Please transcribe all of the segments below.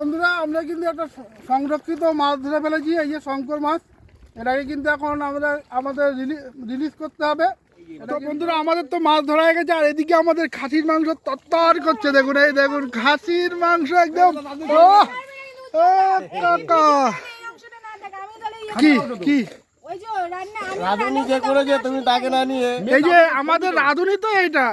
বন্ধুরা আমরা কিন্তু একটা সংরক্ষিত মাছ ধরে ফেলেছি এই যে শঙ্কর মাছ এটাকে কিন্তু এখন আমাদের আমাদের রিলিজ করতে হবে তো বন্ধুরা আমাদের তো মাছ ধরা হয়ে গেছে আর এদিকে আমাদের খাসির মাংস তত্তর করছে দেখুন এই দেখুন খাসির মাংস একদম কি কি রাধুনি যে করেছে তুমি তাকে না নিয়ে। এই যে আমাদের রাঁধুনি তো এইটা।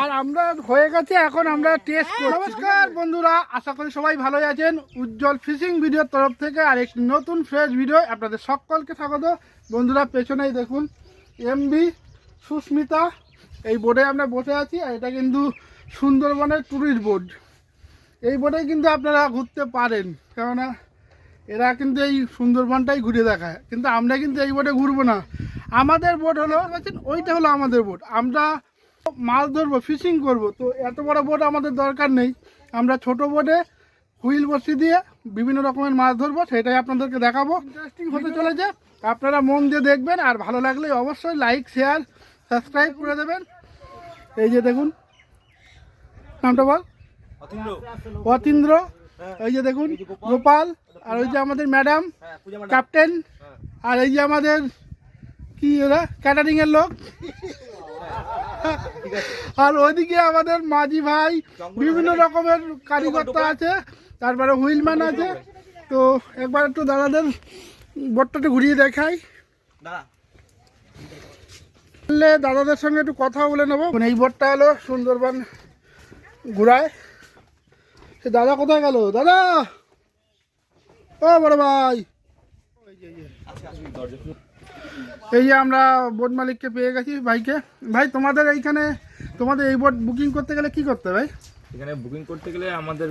আর আমরা হয়ে গেছে এখন আমরা টেস্ট নমস্কার বন্ধুরা আশা করি সবাই ভালোই আছেন। উজ্জ্বল ফিশিং ভিডিওর তরফ থেকে আর একটি নতুন ফ্রেশ ভিডিও আপনাদের সকলকে স্বাগত। বন্ধুরা পেছনেই দেখুন এমবি সুস্মিতা। এই বোর্ডে আমরা বসে আছি আর এটা কিন্তু সুন্দরবনের ট্যুরিস্ট বোর্ড এই বোর্ডে কিন্তু আপনারা ঘুরতে পারেন কেননা এরা কিন্তু এই সুন্দরবনটাই ঘুরে দেখায়। কিন্তু আমরা কিন্তু এই বোটে ঘুরবো না। আমাদের বোট হলো বলছেন ওইটা হলো আমাদের বোট। আমরা মাছ ধরবো ফিশিং করব। তো এত বড় বোট আমাদের দরকার নেই। আমরা ছোট বোটে হুইল বসিয়ে দিয়ে বিভিন্ন রকমের মাছ ধরবো সেটাই আপনাদেরকে দেখাবো। ইন্টারেস্টিং হতে চলেছে। আপনারা মন দিয়ে দেখবেন আর ভালো লাগলে অবশ্যই লাইক শেয়ার সাবস্ক্রাইব করে দেবেন। এই যে দেখুন নামটা বল। অতীন্দ্র। এই যে দেখুন গোপাল। আর ওই যে আমাদের ম্যাডাম ক্যাপ্টেন আর এই যে আমাদের কি ওরা ক্যাটারিং এর লোক আর ওইদিকে আমাদের মাঝি ভাই বিভিন্ন রকমের কারিগরতা আছে। তারপরে হুইলম্যান আছে। তো একবার একটু দাদাদের বোটটাতে ঘুরিয়ে দেখাই। দাদাদের সঙ্গে একটু কথা বলে নেব। এই বোটটা হলো সুন্দরবন ঘুরায়। সে দাদা কোথায় গেল? দাদা! ও বড় ভাই! এই যে আমরা বোট মালিককে পেয়ে গেছি ভাইকে। ভাই তোমাদের এইখানে তোমাদের এই বোট বুকিং করতে গেলে কি করতে ভাই? এখানে বুকিং করতে গেলে আমাদের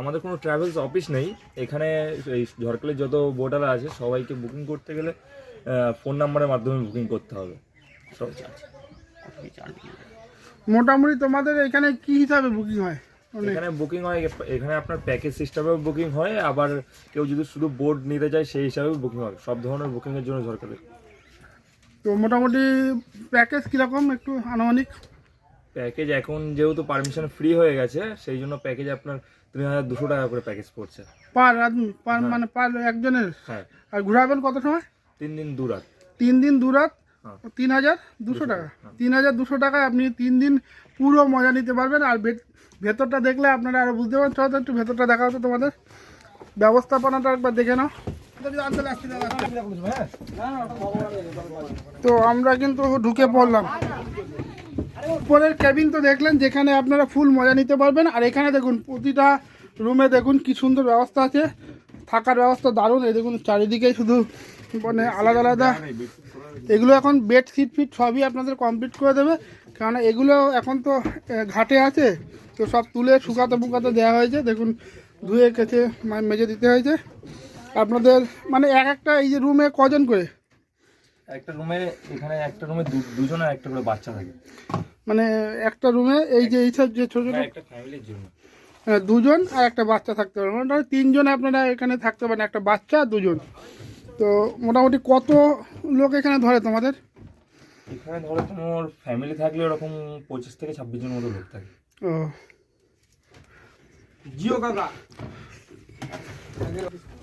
আমাদের কোনো ট্রাভেলস অফিস নেই। এখানে এই ঝড়খালির যত বোটালা আছে সবাইকে বুকিং করতে গেলে ফোন নাম্বারের মাধ্যমে বুকিং করতে হবে। সব মোটামুটি তোমাদের এখানে কি হিসাবে বুকিং হয়? এখানে বুকিং হয় এখানে আপনার প্যাকেজ সিস্টেমেও বুকিং হয় আবার কেউ যদি শুধু বোর্ড নিতে চায় সেই হিসাবেও বুকিং হয়। সব ধরনের বুকিংয়ের জন্য ঝড়খালি তো মোটামুটি প্যাকেজ কীরকম একটু আনুমানিক? প্যাকেজ এখন যেহেতু পারমিশন ফ্রি হয়ে গেছে সেই জন্য প্যাকেজ আপনার তিন হাজার দুশো টাকা করে প্যাকেজ পড়ছে। পার আদমি পার মানে পার একজনের? হ্যাঁ। আর ঘুরাবেন কত সময়? তিন দিন দু রাত। তিন দিন দু রাত? হ্যাঁ। তিন হাজার দুশো টাকা? তিন হাজার দুশো টাকায় আপনি তিন দিন পুরো মজা নিতে পারবেন আর ভেতরটা দেখলে আপনারা আরও বুঝতে পারছেন চলো তো একটু ভেতরটা দেখা হতো তোমাদের। ব্যবস্থাপনাটা একবার দেখে নাও। তো আমরা কিন্তু ঢুকে পড়লাম। উপরের ক্যাবিন তো দেখলেন, যেখানে আপনারা ফুল মজা নিতে পারবেন। আর এখানে দেখুন, প্রতিটা রুমে দেখুন কি সুন্দর ব্যবস্থা আছে। থাকার ব্যবস্থা দারুণ। এই দেখুন, চারিদিকে শুধু মানে আলাদা আলাদা। এগুলো এখন বেড সিট ফিট সবই আপনাদের কমপ্লিট করে দেবে। কারণ এগুলো এখন তো ঘাটে আছে তো সব তুলে শুকাতে ফুকাতে দেওয়া হয়েছে। দেখুন ধুয়ে কেচে মানে মেজে দিতে হয়েছে। আপনাদের মানে এক একটা এই যে রুমে কজন করে? একটা রুমে এখানে একটা রুমে দুজন আর একটা করে বাচ্চা থাকে। মানে একটা রুমে এই যে এইসব যে ছোটো ছোটো একটা ফ্যামিলির জন্য। হ্যাঁ, দুজন আর একটা বাচ্চা থাকতে পারে মোটামুটি তিনজন আপনারা এখানে থাকতে পারেন একটা বাচ্চা দুজন। তো মোটামুটি কত লোক এখানে ধরে তোমাদের? এখানে ধরো তোমার ফ্যামিলি থাকলে ওরকম পঁচিশ থেকে ছাব্বিশ জন মতো লোক থাকে। ও। জিও কাকা।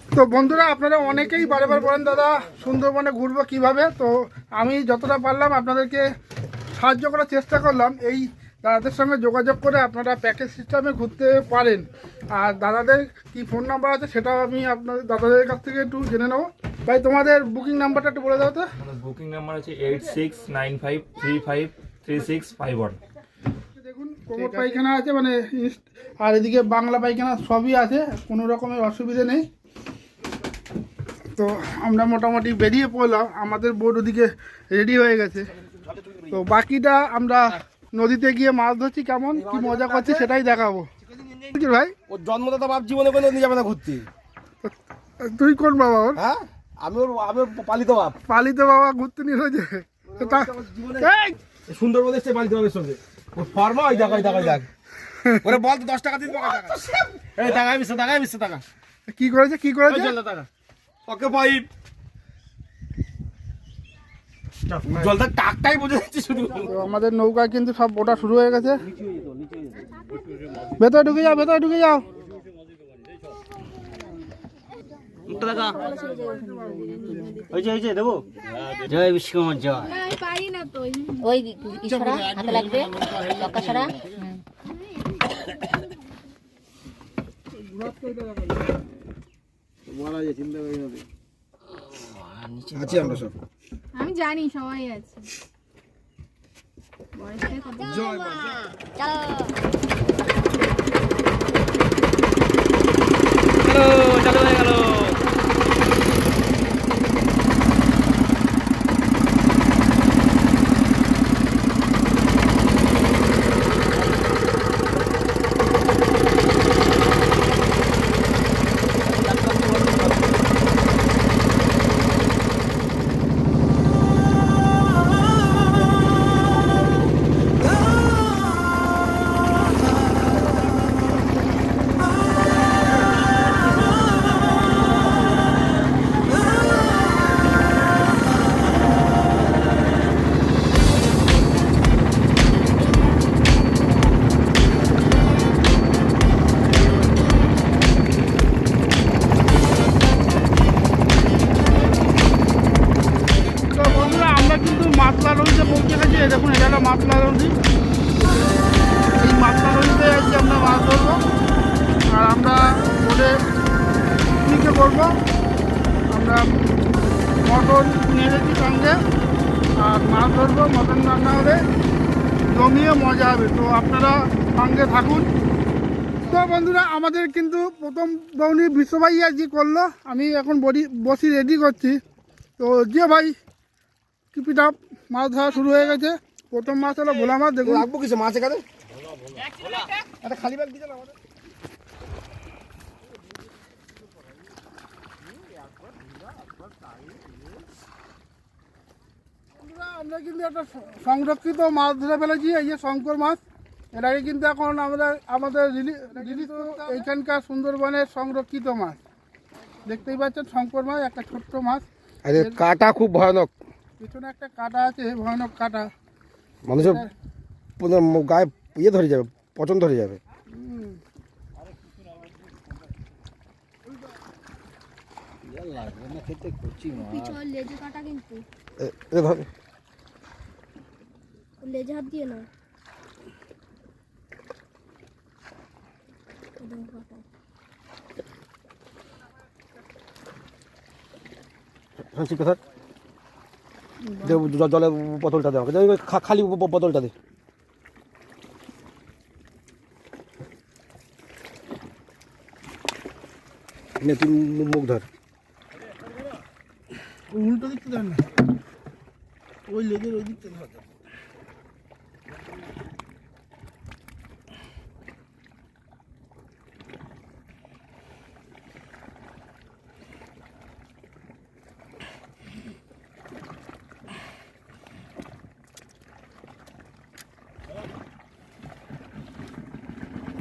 তো বন্ধুরা আপনারা অনেকেই বারবার বলেন দাদা সুন্দরবনে ঘুরবো কীভাবে? তো আমি যতটা পারলাম আপনাদেরকে সাহায্য করার চেষ্টা করলাম। এই দাদাদের সঙ্গে যোগাযোগ করে আপনারা প্যাকেজ সিস্টেমে ঘুরতে পারেন। আর দাদাদের কি ফোন নাম্বার আছে সেটাও আমি আপনাদের দাদাদের কাছ থেকে একটু জেনে নেব। ভাই তোমাদের বুকিং নাম্বারটা একটু বলে দাও তো। বুকিং নাম্বার আছে eight six nine five three five three six five one. দেখুন কোমর পায়খানা আছে মানে আর এদিকে বাংলা পায়খানা সবই আছে কোনো রকমের অসুবিধে নেই। তো আমরা মোটামুটি বেরিয়ে পড়লাম আমাদের বোট ওদিকে রেডি হয়ে গেছে। তো বাকিটা আমরা নদীতে গিয়ে মাছ ধরছি কেমন কি মজা করছি সেটাই দেখাবো। ভাই ওর জন্মদাতা বাপ জীবনে কোনো নিয়ে যাবে না ঘুরতে। তুই কোন বাবা ওর? হ্যাঁ? আমি ওর আমি পালিত বাপ। পালিত বাবা ঘুরতে নিয়ে হয়েছে তা- এই! পালিত বাপের সঙ্গে। ওর ফর্মা ওই দেখ ওই দেখ ওই দেখ। ওরে বল তো দশ টাকা দিন টাকা। এই টাকা মিশে টাকা মিশে টাকা। কি করেছে কি করেছে? টাকা। ওকে পাইপ জলটা টাকটাই বোঝা যাচ্ছে শুধু। আমাদের নৌকা কিন্তু সব ওটা শুরু হয়ে গেছে। ভেতরে ঢুকে যাও ভেতরে ঢুকে যাও। জয় বিশ্বকর্মার জয় পারি না তো ওই ইশারা হাতে লাগবে লক্কা ছাড়া আছি আমরা সব। আমি জানি সবাই আছে। বয়সটা জয় মা। তো মটন নিয়ে গেছি সঙ্গে। আর মাছ ধরবো মটন রান্না হবে। জমিয়ে মজা হবে। তো আপনারা সঙ্গে থাকুন। তো বন্ধুরা আমাদের কিন্তু প্রথম বৌনি বিশ্বভাই আজকে করল আমি এখন বডি বসি রেডি করছি। তো যে ভাই কিপিটা মাছ ধরা শুরু হয়ে গেছে। প্রথম মাছ হলো ভোলা মাছ দেখুন। রাখব কিছু মাছ এখানে? একটা খালি ব্যাগ দিতে না আমাদের বন্ধুরা, আমরা কিন্তু একটা সংরক্ষিত মাছ ধরে ফেলেছি এই যে শঙ্কর মাছ। এটাকে কিন্তু এখন আমরা আমাদের রিলি- রিলিজ এইখানকার সুন্দরবনের সংরক্ষিত মাছ। দেখতেই পাচ্ছেন শঙ্কর মাছ একটা ছোট্ট মাছ। আরে কাটা খুব ভয়ানক। পিছনে একটা কাটা আছে ভয়ানক কাটা। মানুষের গায়ে ইয়ে ধরে যাবে পচন ধরে যাবে। লেজে কাটা কিন্তু। এ- এ ধর লেজে হাত দিয়ে না হ্যাঁ ঠিক কথা? দে জলের বোতলটা দে আমাকে দে, ওই খা- খালি ব- বোতলটা দে নে তুই মু- মুখ ধর উল্টো দিকতে দেন না ওই লেজের ওই দিকতে ধর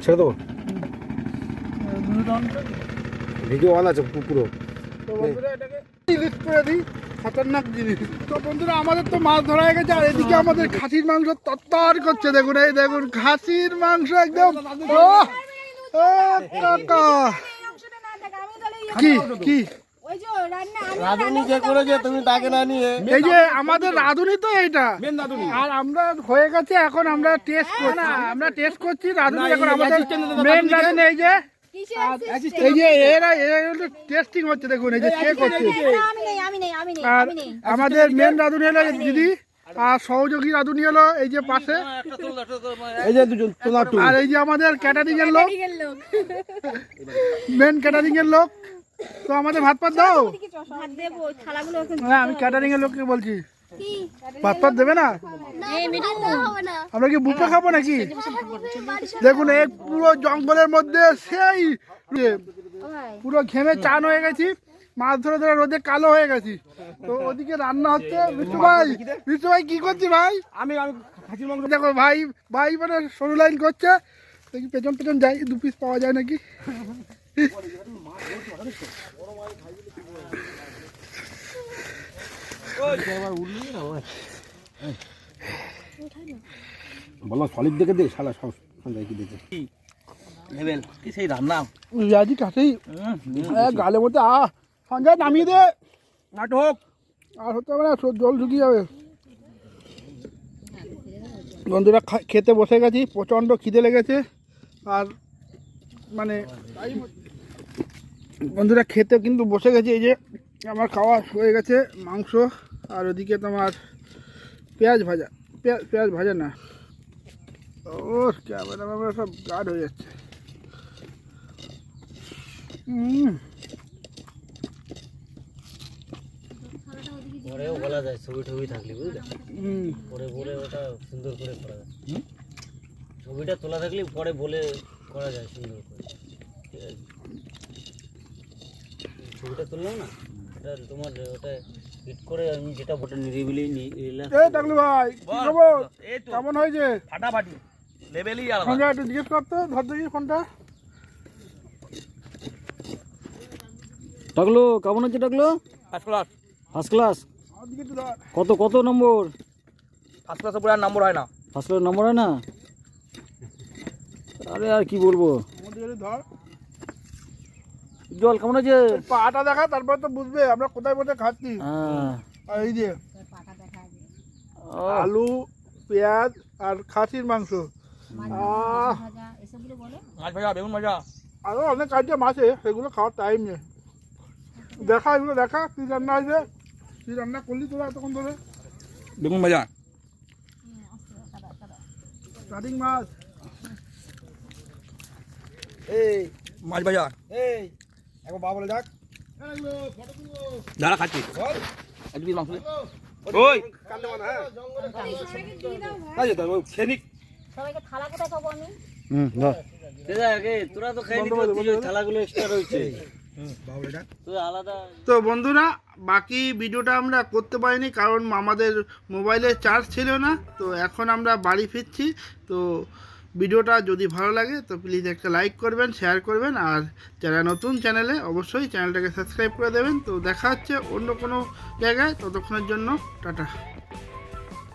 ছেড়ে দেবো ভিডিও অন আছে পু- পুরো তো বন্ধুরা এটাকে লিস্ট করে দিই খতরনাক জিনিস। তো বন্ধুরা আমাদের তো মাছ ধরা হয়ে গেছে আর এদিকে আমাদের খাসির মাংস তত্তর করছে। দেখুন এই দেখুন খাসির মাংস একদম। ও ও কাকা। কি? কি? রাধুনি যে করেছে তুমি তাকে না নিয়ে। এই যে আমাদের রাঁধুনি তো এইটা। আর আমরা হয়ে গেছে এখন আমরা টেস্ট করছি। না আমরা টেস্ট করছি রাঁধুনি এখন আমাদের মেন রাঁধুনি এই যে এই যে এরা এরা টেস্টিং হচ্ছে দেখুন এই যে চেক হচ্ছে। আমি নেই আমি নেই আমি নেই আর আমাদের মেন রাঁধুনি হলো দিদি আর সহযোগী রাঁধুনি হলো এই যে পাশে। এই যে দুজন আর এই যে আমাদের ক্যাটারিং এর লোক। মেন ক্যাটারিং এর লোক। তো আমাদের ভাত পাত দাও। হ্যাঁ আমি ক্যাটারিং এর লোককে বলছি। পাত দেবে না? আমরা কি বুকে খাব নাকি? দেখুন এই পুরো জঙ্গলের মধ্যে সেই ইয়ে, পুরো ঘেমে চান হয়ে গেছি। মাছ ধরে ধরে রোদে কালো হয়ে গেছি। তো ওদিকে রান্না হচ্ছে। বিষ্ণু ভাই বিষ্ণু ভাই কি করছি ভাই? আমি দেখো ভাই ভাই মানে সরু লাইন করছে। দেখি পেছন পেছন যাই দু পিস পাওয়া যায় নাকি? বলো সলিড দেখে দে শালা সব সন্ধ্যায় কি দেখে। লেভেল কি সেই রান্না কাছেই। গালের মধ্যে আ সঞ্জয় নামিয়ে দে। নাটক। আর হতে হবে না জল ঢুকিয়ে যাবে। বন্ধুরা খেতে বসে গেছি প্রচণ্ড খিদে লেগেছে। আর মানে বন্ধুরা খেতে কিন্তু বসে গেছে এই যে আমার খাওয়া হয়ে গেছে মাংস আর ওদিকে তোমার পেঁয়াজ ভাজা। পেঁয়াজ পেঁয়াজ ভাজা না। ও ক্যামেরা ম্যামেরা সব গাঢ় হয়ে যাচ্ছে। পরেও বলা যায় ছবি টবি থাকলে বুঝলে? হুম পরে বলে ওটা সুন্দর করে করা যায়। ছবিটা তোলা থাকলে পরে বলে করা যায় সুন্দর করে। ঠিক আছে? ছবিটা তুললাম না? তোমার ওটা হিট করে আমি যেটা ওটা নিরিবিলি নিলাম এই টাকলু ভাই কি খবর? কেমন হয়েছে? ফাটাফাটি লেভেলই আলাদা। সঞ্জয় একটু জিজ্ঞেস করতো ধর দেখি ফোনটা। টাকলো কেমন হচ্ছে টাকলো ফার্স্ট ক্লাস ফার্স্ট ক্লাস কত কত নম্বর? ফার্স্ট ক্লাসে পুরো আর নম্বর হয় না। ফার্স্ট ক্লাস নম্বর হয় না? আরে আর কি বলব? ধর। জল কেমন আছে পাটা দেখা তারপর তো বুঝবে আমরা কোথায় বসে খাচ্ছি। হ্যাঁ। আর এই যে আলু পেঁয়াজ আর খাসির মাংস। মাছ ভাজা বেগুন ভাজা। আরও অনেক আইটেম আছে সেগুলো খাওয়ার টাইম নেই। দেখা এগুলো দেখা কি রান্না হয়েছে? কি রান্না করলি তোরা এতক্ষণ ধরে? বেগুন ভাজা। স্টার্টিং মাছ। এই মাছ ভাজা। এই। একবার বাবা বলে যাক। খাচ্ছি। ওই। মানা হ্যাঁ। তো বন্ধুরা বাকি ভিডিওটা আমরা করতে পারিনি কারণ আমাদের মোবাইলে চার্জ ছিল না তো এখন আমরা বাড়ি ফিরছি। তো ভিডিওটা যদি ভালো লাগে, তো প্লিজ একটা লাইক করবেন শেয়ার করবেন, আর যারা নতুন চ্যানেলে অবশ্যই চ্যানেলটাকে সাবস্ক্রাইব করে দেবেন। তো দেখা হচ্ছে অন্য কোনো জায়গায়, ততক্ষণের জন্য টাটা।